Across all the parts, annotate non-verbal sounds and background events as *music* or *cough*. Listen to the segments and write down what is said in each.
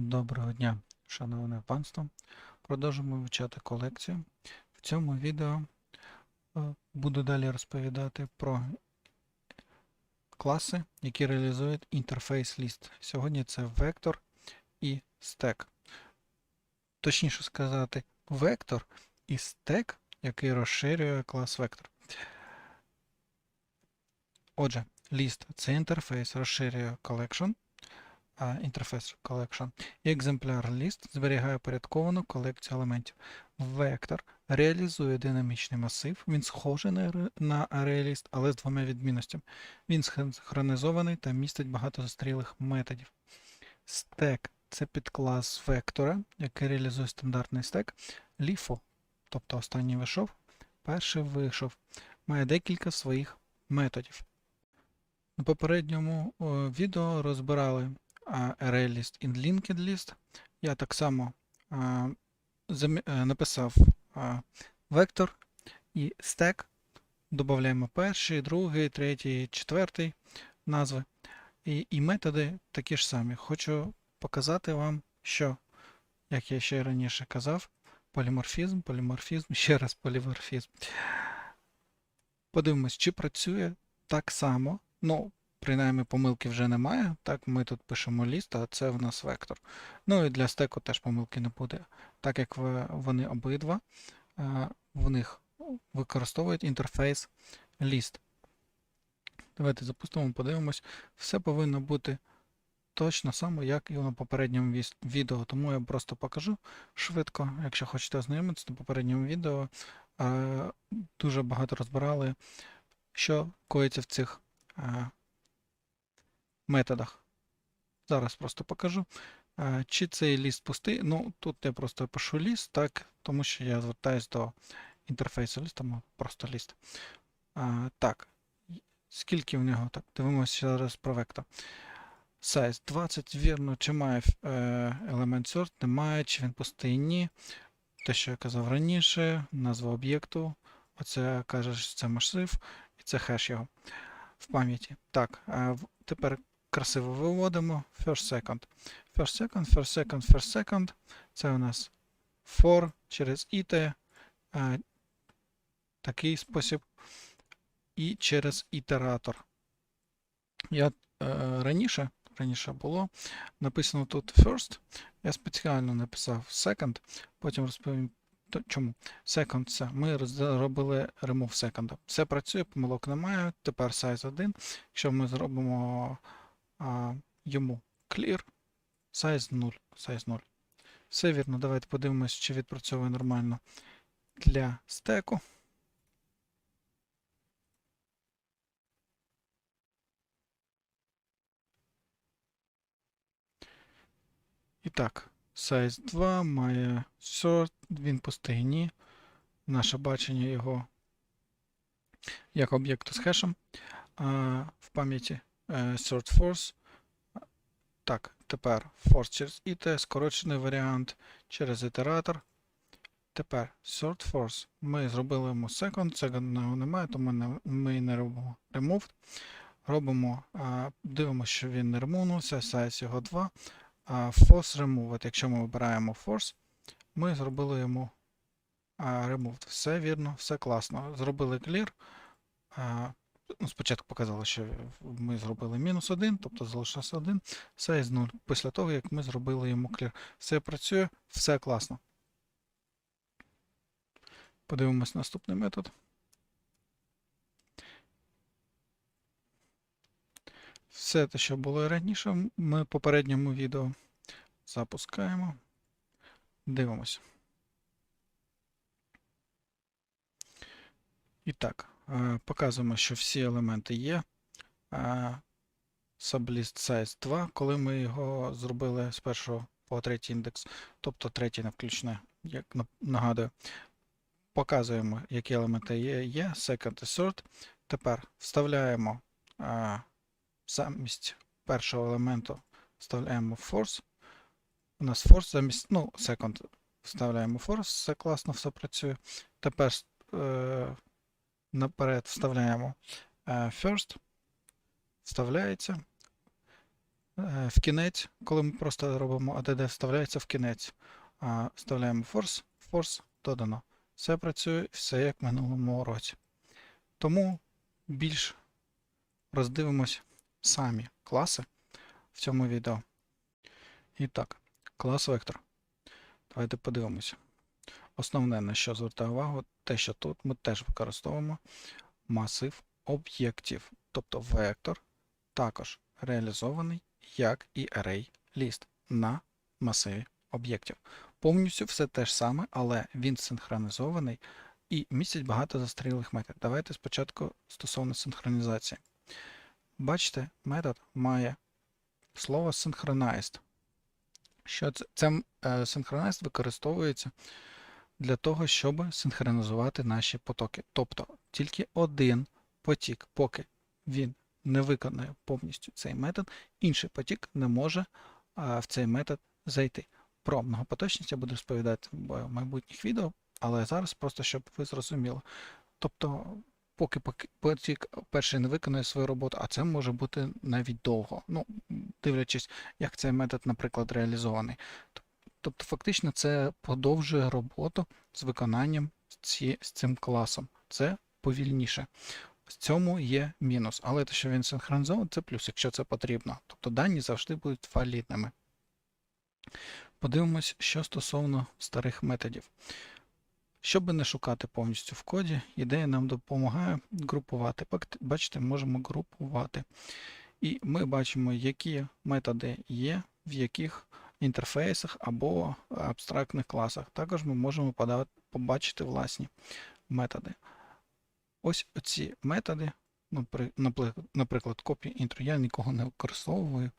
Доброго дня, шановне панство. Продовжуємо вивчати колекцію. В цьому відео е, буду далі розповідати про класи, які реалізують інтерфейс ліст. Сьогодні це вектор і стек. Точніше сказати, вектор і стек, який розширює клас вектор. Отже, ліст це інтерфейс розширює collection, інтерфейс collection. Екземпляр ліст зберігає порядковану колекцію елементів. Вектор реалізує динамічний масив, він схожий на, ArrayList, але з двома відмінностями. Він синхронізований та містить багато зустрілих методів. Стек це підклас вектора, який реалізує стандартний стек. LIFO, тобто останній вийшов, перший вийшов, має декілька своїх методів. На попередньому відео розбирали ArrayList і Linked List. Я так само е, написав вектор і stack. Додаємо перший, другий, третій, четвертий назви. І, і методи такі ж самі. Хочу показати вам, що, як я ще раніше казав, поліморфізм, поліморфізм, ще раз поліморфізм. Подивимось, чи працює так само. Ну, принаймні помилки вже немає. Так, ми тут пишемо ліст, а це в нас вектор. Ну і для стеку теж помилки не буде. Так як вони обидва, е, в них використовують інтерфейс ліст. Давайте запустимо, подивимось. Все повинно бути точно само, як і на попередньому відео. Тому я просто покажу швидко, якщо хочете ознайомитися на попередньому відео. е, Дуже багато розбирали, що коїться в цих е, методах. Зараз просто покажу. Е, Чи цей ліст пустий? Ну, тут я просто пишу ліст, так, тому що я звертаюсь до інтерфейсу ліст, тому просто ліст. А, так, скільки в нього? Так, дивимося зараз про вектор. Size 20, вірно, чи має е, елемент sort, немає, чи він пустий, ні. Те, що я казав раніше, назва об'єкту. Оце каже, що це масив, і це хеш його в пам'яті. Так, тепер красиво виводимо first second. First second, first second, first second. Це у нас for через it, такий спосіб, і через ітератор. Я е, раніше, раніше було написано тут first. Я спеціально написав second, потім розповім чому. Second це ми зробили remove second. Все працює, помилок немає. Тепер size 1. Якщо ми зробимо а, йому clear, size 0. Size 0. Все вірно. Давайте подивимось, чи відпрацьовує нормально для стеку. І так, size 2 має sort, він пустий ні. Наше бачення його як об'єкту з хешем а, в пам'яті е, sort force. Так, тепер force через it, скорочений варіант через ітератор. Тепер sort force. Ми зробили йому second, second немає, тому ми не робимо removed. Робимо, дивимося, що він не ремувнувся, size його 2. Force removed. Якщо ми вибираємо force, ми зробили йому removed. Все вірно, все класно. Зробили clear. Ну, спочатку показало, що ми зробили мінус 1, тобто залишився 1, size 0. Після того, як ми зробили йому clear. Все працює, все класно. Подивимось наступний метод. Все те, що було раніше, ми в попередньому відео запускаємо. Дивимось. І так, показуємо, що всі елементи є. Е, Sublist size 2, коли ми його зробили з першого по третій індекс, тобто третій не включне, як нагадую. Показуємо, які елементи є, є second і sort. Тепер вставляємо а, замість першого елементу вставляємо force. У нас force замість, ну, second вставляємо force, все класно, все працює. Тепер е, наперед вставляємо е, first, вставляється. е, в кінець, коли ми просто робимо ADD, вставляється в кінець. Вставляємо force, force додано. Все працює, все як в минулому році. Тому більш роздивимось самі класи в цьому відео. І так, клас вектор. Давайте подивимося. Основне, на що звертаю увагу, те, що тут ми теж використовуємо масив об'єктів, тобто вектор, також реалізований як і array list на масиві об'єктів. Повністю все те ж саме, але він синхронізований і містить багато застрілих методів. Давайте спочатку стосовно синхронізації. Бачите, метод має слово synchronized. Що це? Це е, synchronized використовується для того, щоб синхронізувати наші потоки. Тобто тільки один потік, поки він не виконає повністю цей метод, інший потік не може в цей метод зайти. Про многопоточність я буду розповідати в майбутніх відео, але зараз просто щоб ви зрозуміли. Тобто, поки потік перший не виконує свою роботу, а це може бути навіть довго. Ну, дивлячись, як цей метод, наприклад, реалізований. Тобто, фактично, це подовжує роботу з виконанням ці, з цим класом. Це повільніше. В цьому є мінус, але те, що він синхронізований, це плюс, якщо це потрібно. Тобто дані завжди будуть валідними. Подивимось, що стосовно старих методів. Щоб не шукати повністю в коді, ідея нам допомагає групувати. Бачите, можемо групувати. І ми бачимо, які методи є, в яких інтерфейсах або абстрактних класах. Також ми можемо побачити власні методи. Ось ці методи, наприклад, копі інтро, я нікого не використовую.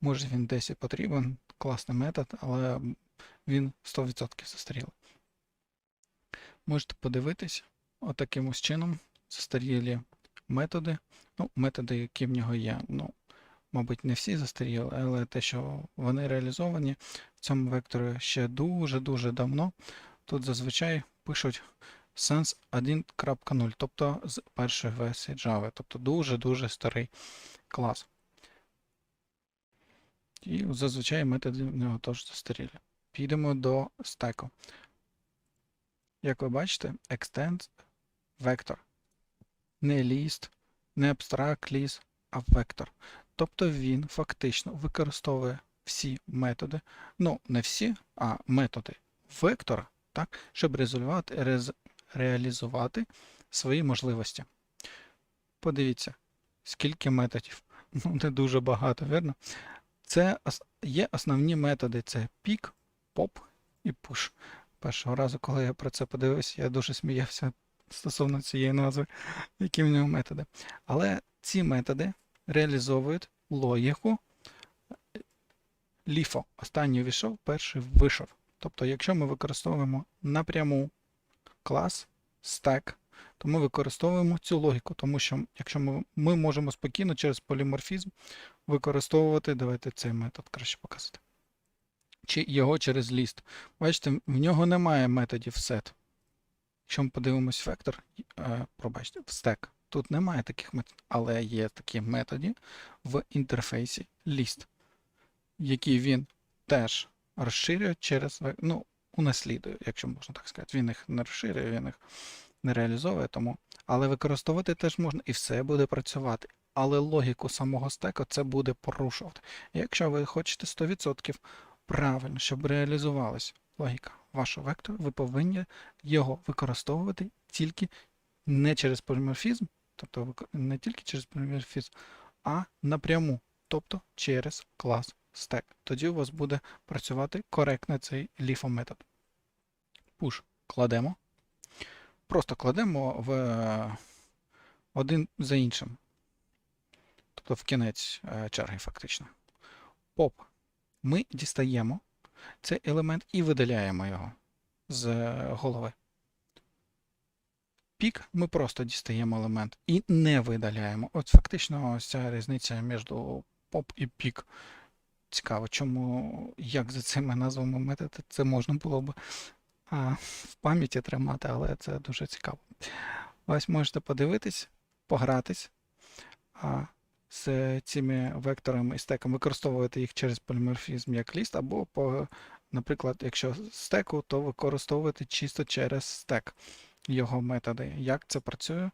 Може він десь і потрібен, класний метод, але він 100% застарілий. Можете подивитись, отаким ось чином застарілі методи. Ну, Методи, які в нього є. ну, Мабуть, не всі застаріли, але те, що вони реалізовані в цьому векторі ще дуже-дуже давно. Тут зазвичай пишуть Sense 1.0, тобто з першої версії Java, тобто дуже-дуже старий клас. І зазвичай методи в нього теж застарілі. Підемо до стеку. Як ви бачите, extend vector. Не list, не abstract list, а vector. Тобто він фактично використовує всі методи, ну, не всі, а методи вектора, так, щоб реалізувати, свої можливості. Подивіться, скільки методів. *laughs* Ну, не дуже багато, вірно? Це є основні методи: це пік, поп і push. Першого разу, коли я про це подивився, я дуже сміявся стосовно цієї назви, які в нього методи. Але ці методи реалізовують логіку ліфо. Останній війшов, перший вийшов. Тобто, якщо ми використовуємо напряму клас, стек, то ми використовуємо цю логіку, тому що якщо ми, ми можемо спокійно через поліморфізм використовувати, давайте цей метод краще показати. Чи його через ліст. Бачите, в нього немає методів set. Якщо ми подивимось вектор, е, пробачте, в стек. Тут немає таких методів, але є такі методи в інтерфейсі list, які він теж розширює через ну, унаслідує, якщо можна так сказати. Він їх не розширює, він їх не реалізовує, тому. Але використовувати теж можна і все буде працювати. Але логіку самого стеку це буде порушувати. Якщо ви хочете 100% правильно, щоб реалізувалась логіка вашого вектора, ви повинні його використовувати тільки не через поліморфізм, тобто не тільки через поліморфізм, а напряму, тобто через клас stack. Тоді у вас буде працювати коректно цей LIFO метод. Push кладемо. Просто кладемо в е, один за іншим. Тобто в кінець е, черги, фактично. Pop. Ми дістаємо цей елемент і видаляємо його з е, голови пік, ми просто дістаємо елемент і не видаляємо. От фактично ось ця різниця між поп і пік. Цікаво, чому, як за цими назвами методи це можна було б а, в пам'яті тримати, але це дуже цікаво. Ось можете подивитись, погратись. А, з цими векторами і стеком, використовувати їх через поліморфізм як ліст, або, по, наприклад, якщо стеку, то використовувати чисто через стек його методи. Як це працює?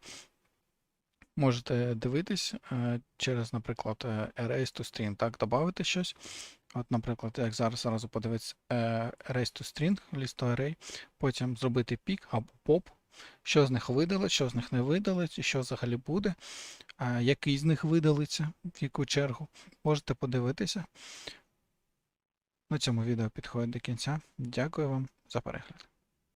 Можете дивитись е, через, наприклад, е, arrays to string, так, додати щось. От, наприклад, як зараз зразу подивитися е, arrays to string, to array, потім зробити pick або pop, що з них видалить, що з них не видалить, і що взагалі буде, який з них видалиться, в яку чергу, можете подивитися. На цьому відео підходить до кінця. Дякую вам за перегляд.